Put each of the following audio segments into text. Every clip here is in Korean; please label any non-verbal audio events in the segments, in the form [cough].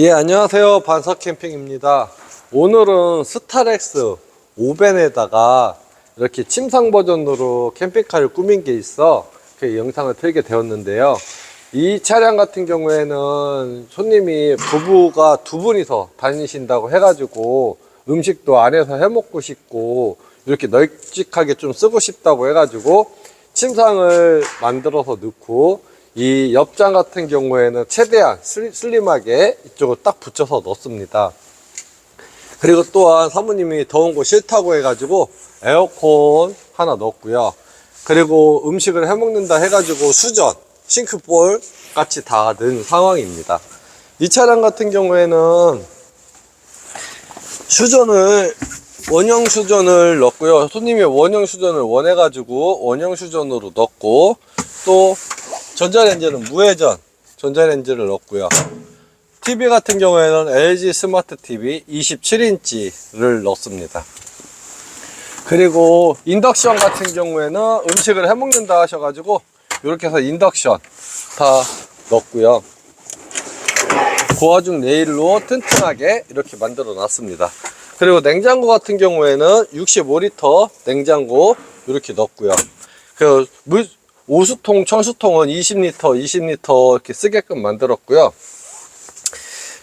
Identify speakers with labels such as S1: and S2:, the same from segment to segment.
S1: 예, 안녕하세요. 반석 캠핑입니다. 오늘은 스타렉스 5벤에다가 이렇게 침상 버전으로 캠핑카를 꾸민 게 있어 그 영상을 틀게 되었는데요. 이 차량 같은 경우에는 손님이 부부가 두 분이서 다니신다고 해가지고 음식도 안에서 해 먹고 싶고 이렇게 널찍하게 좀 쓰고 싶다고 해가지고 침상을 만들어서 넣고 이 옆장 같은 경우에는 최대한 슬- 슬림하게 이쪽을 딱 붙여서 넣습니다. 그리고 또한 사모님이 더운 거 싫다고 해가지고 에어컨 하나 넣었고요. 그리고 음식을 해 먹는다 해가지고 수전, 싱크볼 같이 다 넣은 상황입니다. 이 차량 같은 경우에는 수전을 원형 수전을 넣었고요. 손님이 원형 수전을 원해가지고 원형 수전으로 넣었고 또 전자레인지는 무회전 전자레인지를 넣었고요. TV 같은 경우에는 LG 스마트 TV 27인치를 넣습니다. 그리고 인덕션 같은 경우에는 음식을 해 먹는다 하셔가지고 이렇게 해서 인덕션 다 넣었고요. 고화중 네일로 튼튼하게 이렇게 만들어 놨습니다. 그리고 냉장고 같은 경우에는 65리터 냉장고 이렇게 넣었고요. 그 물, 오수통, 청수통은 20리터, 20리터 이렇게 쓰게끔 만들었고요.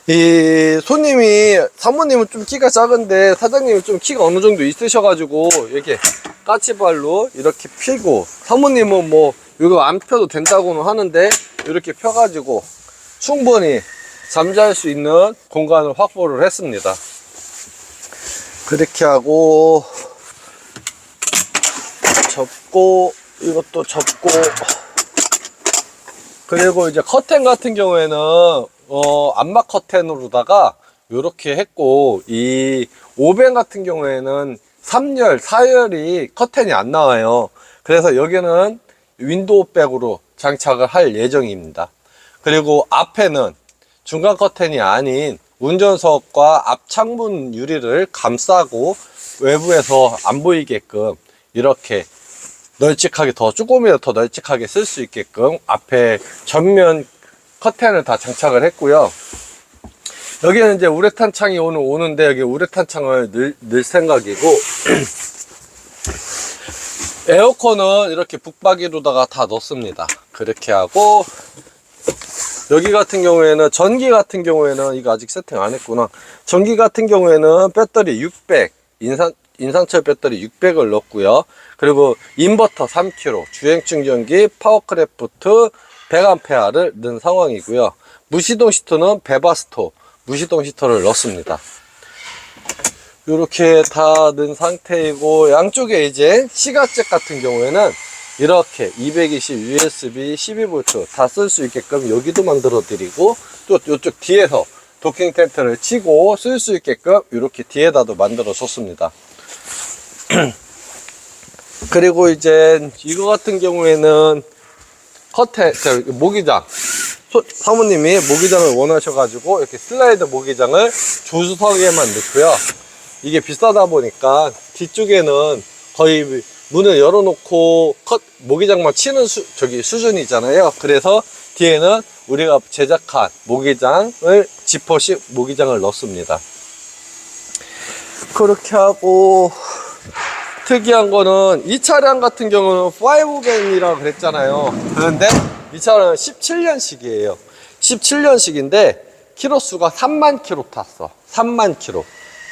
S1: 이 손님이 사모님은 좀 키가 작은데 사장님은 좀 키가 어느 정도 있으셔가지고 이렇게 까치발로 이렇게 피고 사모님은 뭐 이거 안 펴도 된다고는 하는데 이렇게 펴가지고 충분히 잠잘 수 있는 공간을 확보를 했습니다. 그렇게 하고 접고 이것도 접고 그리고 이제 커튼 같은 경우에는 어 안막 커튼으로다가 이렇게 했고 이 오벤 같은 경우에는 3열, 4열이 커튼이 안 나와요. 그래서 여기는 윈도우 백으로 장착을 할 예정입니다. 그리고 앞에는 중간 커튼이 아닌 운전석과 앞 창문 유리를 감싸고 외부에서 안 보이게끔 이렇게 널찍하게 더 조금이라도 더 널찍하게 쓸 수 있게끔 앞에 전면 커튼을 다 장착을 했고요. 여기는 이제 우레탄 창이 오늘 오는데 여기 우레탄 창을 넣을, 넣을 생각이고 [clears throat] 에어컨은 이렇게 북박이로다가 다 넣습니다. 그렇게 하고 여기 같은 경우에는 전기 같은 경우에는 이거 아직 세팅 안 했구나. 전기 같은 경우에는 배터리 600 인산 인산철 배터리 600을 넣었고요. 그리고 인버터 3kg, 주행 충전기 파워크래프트 100A를 넣은 상황이고요. 무시동 시트는 베바스토 무시동 시트를 넣습니다. 이렇게 다 넣은 상태이고 양쪽에 이제 시가잭 같은 경우에는 이렇게 220 USB 12V 다 쓸 수 있게끔 여기도 만들어 드리고 또 이쪽 뒤에서 도킹 텐트를 치고 쓸 수 있게끔 이렇게 뒤에다도 만들어 줬습니다. [clears throat] 그리고 이제 이거 같은 경우에는 저 모기장. 소- 사모님이 모기장을 원하셔가지고 이렇게 슬라이드 모기장을 조수석에만 넣고요. 이게 비싸다 보니까 뒤쪽에는 거의 문을 열어놓고 컷 모기장만 치는 수, 저기 수준이잖아요. 그래서 뒤에는 우리가 제작한 모기장을 지퍼식 모기장을 넣습니다. 그렇게 하고 특이한 거는 이 차량 같은 경우는 5벤이라고 그랬잖아요. 그런데 이 차량은 17년식이에요. 17년식인데 키로수가 3만 키로 탔어. 3만 키로.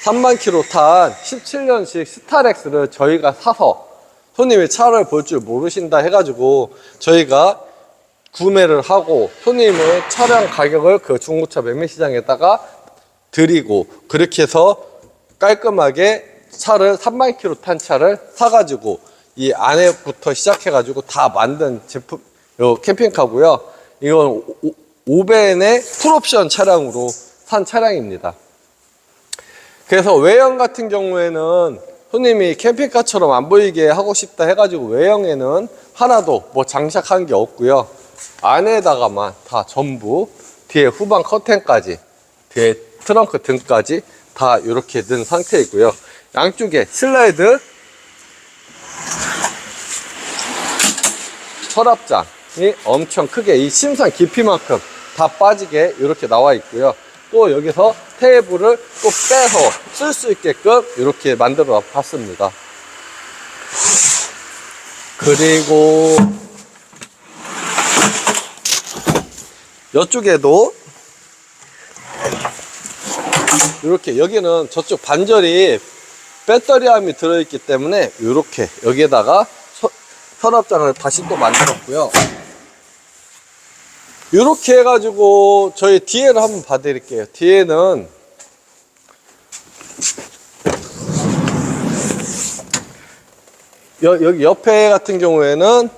S1: 3만 키로 탄 17년식 스타렉스를 저희가 사서 손님이 차를 볼 줄 모르신다 해가지고 저희가 구매를 하고 손님은 차량 가격을 그 중고차 매매 시장에다가 드리고 그렇게 해서 깔끔하게 차를 3만 킬로 탄 차를 사가지고 이 안에부터 시작해가지고 다 만든 제품 요 캠핑카고요. 이건 오- 오벤의 풀옵션 차량으로 산 차량입니다. 그래서 외형 같은 경우에는 손님이 캠핑카처럼 안 보이게 하고 싶다 해가지고 외형에는 하나도 뭐 장착한 게 없고요. 안에다가만 다 전부 뒤에 후방 커튼까지 뒤에 트렁크 등까지 다 이렇게 넣은 상태이고요. 양쪽에 슬라이드 서랍장이 엄청 크게 이 심상 깊이만큼 다 빠지게 이렇게 나와 있고요. 또 여기서 테이블을 또 빼서 쓸 수 있게끔 이렇게 만들어 봤습니다. 그리고 이쪽에도 이렇게 여기는 저쪽 반절이 배터리함이 들어있기 때문에 이렇게 여기에다가 서- 서랍장을 다시 또 만들었고요. 이렇게 해가지고 저희 뒤에를 한번 봐드릴게요. 뒤에는 여, 여기 옆에 같은 경우에는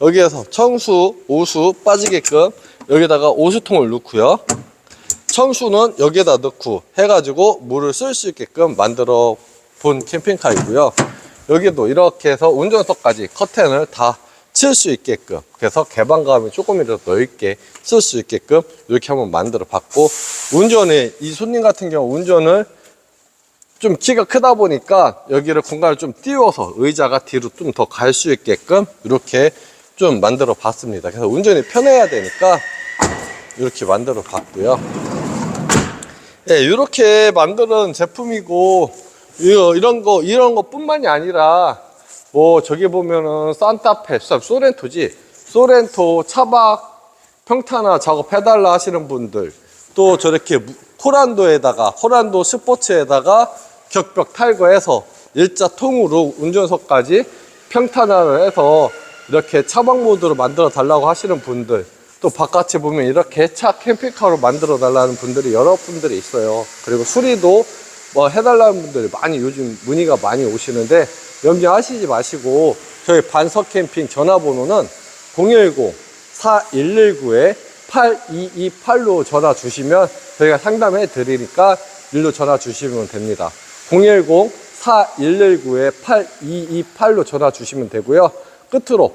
S1: 여기에서 청수, 오수 빠지게끔 여기다가 오수통을 넣고요. 청수는 여기에다 넣고 해가지고 물을 쓸 수 있게끔 만들어 본 캠핑카이고요. 여기도 이렇게 해서 운전석까지 커튼을 다 칠 수 있게끔 그래서 개방감이 조금이라도 넓게 쓸 수 있게끔 이렇게 한번 만들어 봤고 운전에 이 손님 같은 경우 운전을 좀 키가 크다 보니까 여기를 공간을 좀 띄워서 의자가 뒤로 좀 더 갈 수 있게끔 이렇게 좀 만들어 봤습니다. 그래서 운전이 편해야 되니까 이렇게 만들어 봤고요. 예, 이렇게 만드는 제품이고 이런 거 이런 거뿐만이 아니라 뭐 저기 보면은 산타페, 소렌토지. 소렌토 차박 평탄화 작업해달라 하시는 분들 또 저렇게 무- 코란도에다가 코란도 스포츠에다가 격벽 탈거해서 일자 통으로 운전석까지 평탄화를 해서 이렇게 차박 모드로 만들어 달라고 하시는 분들 또 바깥에 보면 이렇게 차 캠핑카로 만들어 달라는 분들이 여러 분들이 있어요 그리고 수리도 뭐 해달라는 분들이 많이 요즘 문의가 많이 오시는데 염려하시지 마시고 저희 반석 캠핑 전화번호는 010-4119-8228로 전화 주시면 저희가 상담해 드리니까 일로 전화 주시면 됩니다. 010-4119-8228로 전화 주시면 되고요. 끝으로